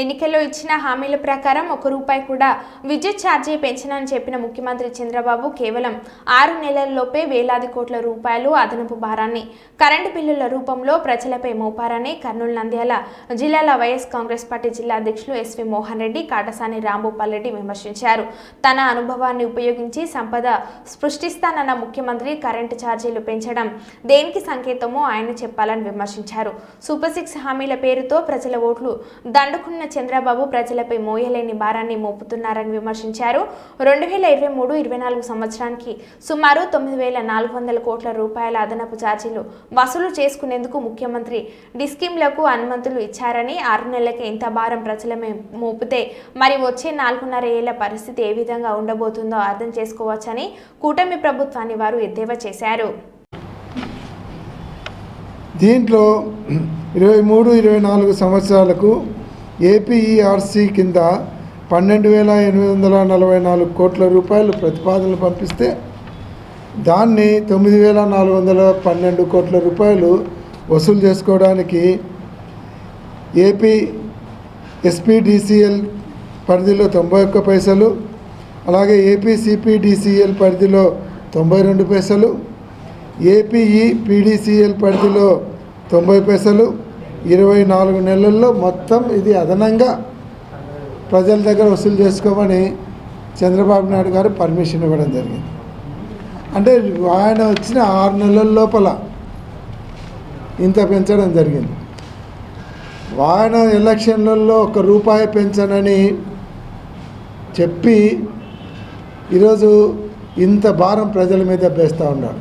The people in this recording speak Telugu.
ఎన్నికల్లో ఇచ్చిన హామీల ప్రకారం ఒక రూపాయి కూడా విద్యుత్ ఛార్జీ పెంచనని చెప్పిన ముఖ్యమంత్రి చంద్రబాబు కేవలం ఆరు నెలల్లోపే వేలాది కోట్ల రూపాయలు అదనపు భారాన్ని కరెంటు బిల్లుల రూపంలో ప్రజలపై మోపారని కర్నూలు నంద్యాల జిల్లాల వైఎస్ కాంగ్రెస్ పార్టీ జిల్లా అధ్యక్షులు ఎస్వి మోహన్ రెడ్డి కాటసాని రాంభూపాల్ రెడ్డి విమర్శించారు. తన అనుభవాన్ని ఉపయోగించి సంపద సృష్టిస్తానన్న ముఖ్యమంత్రి కరెంటు ఛార్జీలు పెంచడం దేనికి సంకేతమో ఆయన చెప్పాలని విమర్శించారు. సూపర్ సిక్స్ హామీల పేరుతో ప్రజల ఓట్లు దండుకున్న చంద్రబాబు ప్రజలపై మోయలేని భారాన్ని మోపుతున్నారని విమర్శించారు. రెండు వేల ఇరవై మూడు ఇరవై నాలుగు సంవత్సరానికి సుమారు తొమ్మిది వేల నాలుగు వందల కోట్ల రూపాయల అదనపు ఛార్జీలు వసూలు చేసుకునేందుకు ముఖ్యమంత్రి డిస్కీమ్లకు అనుమతులు ఇచ్చారని ఆరు నెలలకి ఇంత భారం ప్రజలమే మోపితే మరి వచ్చే నాలుగున్నర ఏళ్ళ పరిస్థితి ఏ విధంగా ఉండబోతుందో అర్థం చేసుకోవచ్చని కూటమి ప్రభుత్వాన్ని వారు ఎద్దేవా చేశారు. దీంట్లో ఇరవై మూడు ఇరవై నాలుగు సంవత్సరాలకు ఏపీఈఆర్సీ కింద పన్నెండు వేల ఎనిమిది వందల నలభై నాలుగు కోట్ల రూపాయలు ప్రతిపాదనలు పంపిస్తే దాన్ని తొమ్మిది వేల నాలుగు వందల పన్నెండు కోట్ల రూపాయలు వసూలు చేసుకోవడానికి ఏపీ ఎస్పీడిసిఎల్ పరిధిలో తొంభై ఒక్క పైసలు అలాగే ఏపీ సిపిడిసిఎల్ పరిధిలో తొంభై రెండు పైసలు ఏపీఈ పీడీసీఎల్ పరిధిలో తొంభై పైసలు ఇరవై నాలుగు నెలల్లో మొత్తం ఇది అదనంగా ప్రజల దగ్గర వసూలు చేసుకోమని చంద్రబాబు నాయుడు గారు పర్మిషన్ ఇవ్వడం జరిగింది. అంటే ఆయన వచ్చిన ఆరు నెలల లోపల ఇంత పెంచడం జరిగింది. ఆయన ఎలక్షన్లలో ఒక రూపాయి పెంచనని చెప్పి ఈరోజు ఇంత భారం ప్రజల మీద వేస్తూ ఉన్నాడు.